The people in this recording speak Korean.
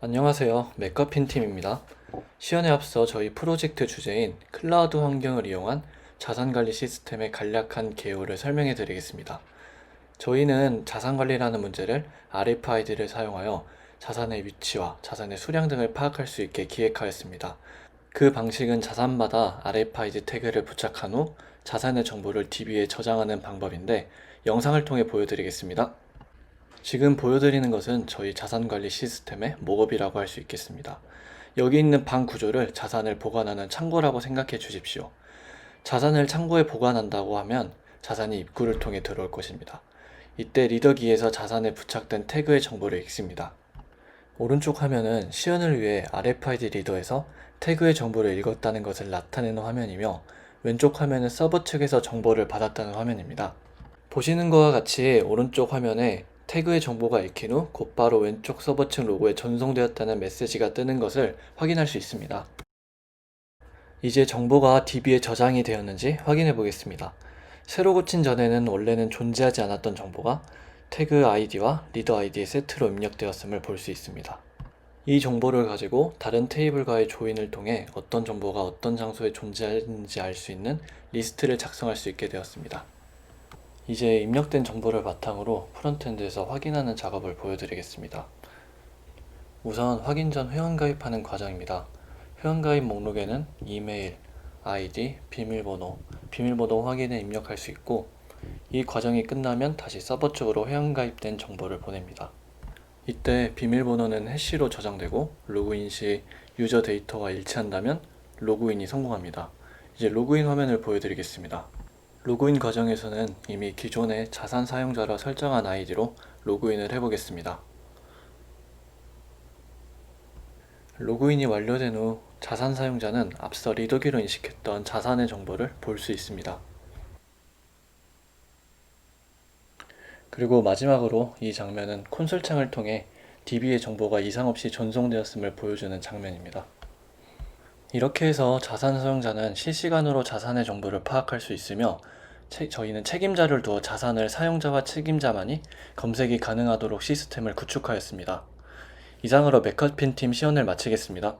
안녕하세요. 맥커핀 팀입니다. 시연에 앞서 저희 프로젝트 주제인 클라우드 환경을 이용한 자산관리 시스템의 간략한 개요를 설명해 드리겠습니다. 저희는 자산관리라는 문제를 RFID를 사용하여 자산의 위치와 자산의 수량 등을 파악할 수 있게 기획하였습니다. 그 방식은 자산마다 RFID 태그를 부착한 후 자산의 정보를 DB에 저장하는 방법인데 영상을 통해 보여드리겠습니다. 지금 보여드리는 것은 저희 자산관리 시스템의 목업이라고 할 수 있겠습니다. 여기 있는 방 구조를 자산을 보관하는 창고라고 생각해 주십시오. 자산을 창고에 보관한다고 하면 자산이 입구를 통해 들어올 것입니다. 이때 리더기에서 자산에 부착된 태그의 정보를 읽습니다. 오른쪽 화면은 시연을 위해 RFID 리더에서 태그의 정보를 읽었다는 것을 나타내는 화면이며 왼쪽 화면은 서버 측에서 정보를 받았다는 화면입니다. 보시는 것과 같이 오른쪽 화면에 태그의 정보가 읽힌 후 곧바로 왼쪽 서버 측 로고에 전송되었다는 메시지가 뜨는 것을 확인할 수 있습니다. 이제 정보가 DB에 저장이 되었는지 확인해 보겠습니다. 새로 고친 전에는 원래는 존재하지 않았던 정보가 태그 아이디와 리더 아이디의 세트로 입력되었음을 볼 수 있습니다. 이 정보를 가지고 다른 테이블과의 조인을 통해 어떤 정보가 어떤 장소에 존재하는지 알 수 있는 리스트를 작성할 수 있게 되었습니다. 이제 입력된 정보를 바탕으로 프론트엔드에서 확인하는 작업을 보여드리겠습니다. 우선 확인 전 회원 가입하는 과정입니다. 회원 가입 목록에는 이메일, 아이디, 비밀번호, 비밀번호 확인에 입력할 수 있고 이 과정이 끝나면 다시 서버 쪽으로 회원 가입된 정보를 보냅니다. 이때 비밀번호는 해시로 저장되고 로그인 시 유저 데이터와 일치한다면 로그인이 성공합니다. 이제 로그인 화면을 보여드리겠습니다. 로그인 과정에서는 이미 기존의 자산 사용자라 설정한 아이디로 로그인을 해보겠습니다. 로그인이 완료된 후 자산 사용자는 앞서 리더기로 인식했던 자산의 정보를 볼 수 있습니다. 그리고 마지막으로 이 장면은 콘솔 창을 통해 DB의 정보가 이상 없이 전송되었음을 보여주는 장면입니다. 이렇게 해서 자산 사용자는 실시간으로 자산의 정보를 파악할 수 있으며 채- 저희는 책임자를 두어 자산을 사용자와 책임자만이 검색이 가능하도록 시스템을 구축하였습니다. 이상으로 맥커핀 팀 시연을 마치겠습니다.